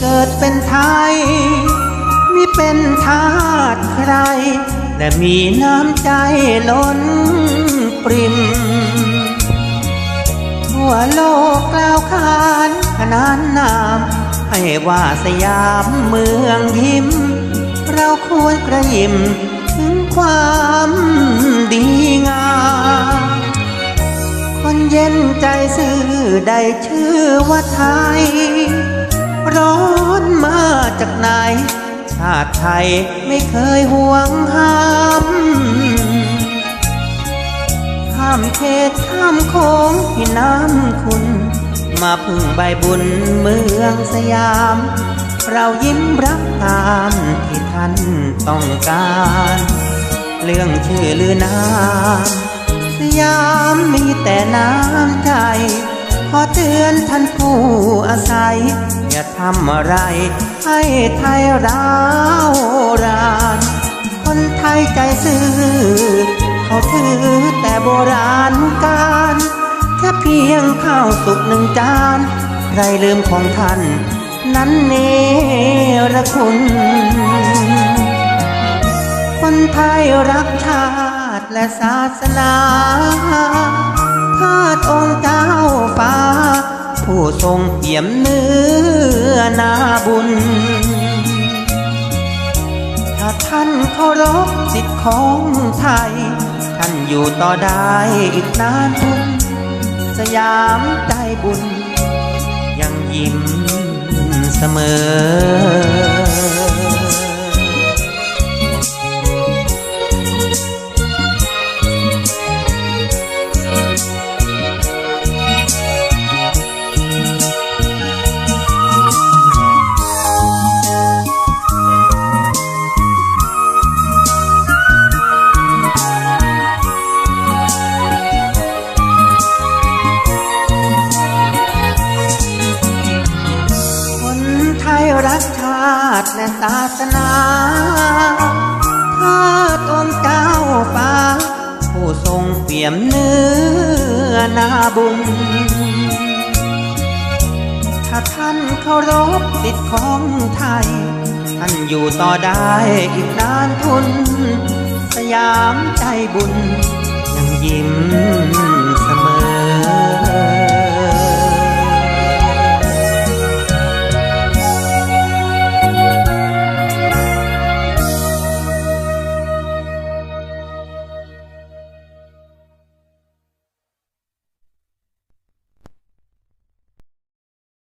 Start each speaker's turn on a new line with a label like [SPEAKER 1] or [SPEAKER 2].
[SPEAKER 1] เกิดเป็นไทยมิเป็นทาสใคร แต่มีน้ำใจล้นปริมทั่วโลกกล่าวขานขนานนาม ให้ว่าสยามเมืองยิ้ม เราควรกระยิมถึงความดีงามคนเย็นใจซื่อได้ชื่อว่าไทย ร้อนมาจากไหน ชาติไทยไม่เคยห่วงห้ามข้ามเขตข้ามโค้งที่น้ำคุณ มาพึ่งใบบุญเมืองสยาม เรายิ้มรับตามที่ท่านต้องการ เรื่องชื่อลือนามสยามมีแต่น้ำใจ ขอเตือนท่านผู้อาศัย อย่าทำอะไร ให้ไทยร้าวรานคนไทยใจซื่อ เขาถือแต่โบราณการแค่เพียงข้าวสุกหนึ่งจาน ใครลืมของท่าน นั้นเนรคุณ คนไทยรักชาติและศาสนาทาตองค์เจ้าฟ้า ผู้ทรงเปี่ยมเนื้อ อนาบุญ ถ้าท่านเคารพสิทธิของไทย ท่านอยู่ต่อได้อีกนานทุน สยามใจบุญ ยังยิ้มเสมอ รักชาติและศาสนาข้าตองค์เจ้าฟ้าผู้ทรงเปี่ยมเนื้อนาบุญ ถ้าท่านเคารพสิทธิของไทย ท่านอยู่ต่อได้อีกนานทุน สยามใจบุญยังยิ้ม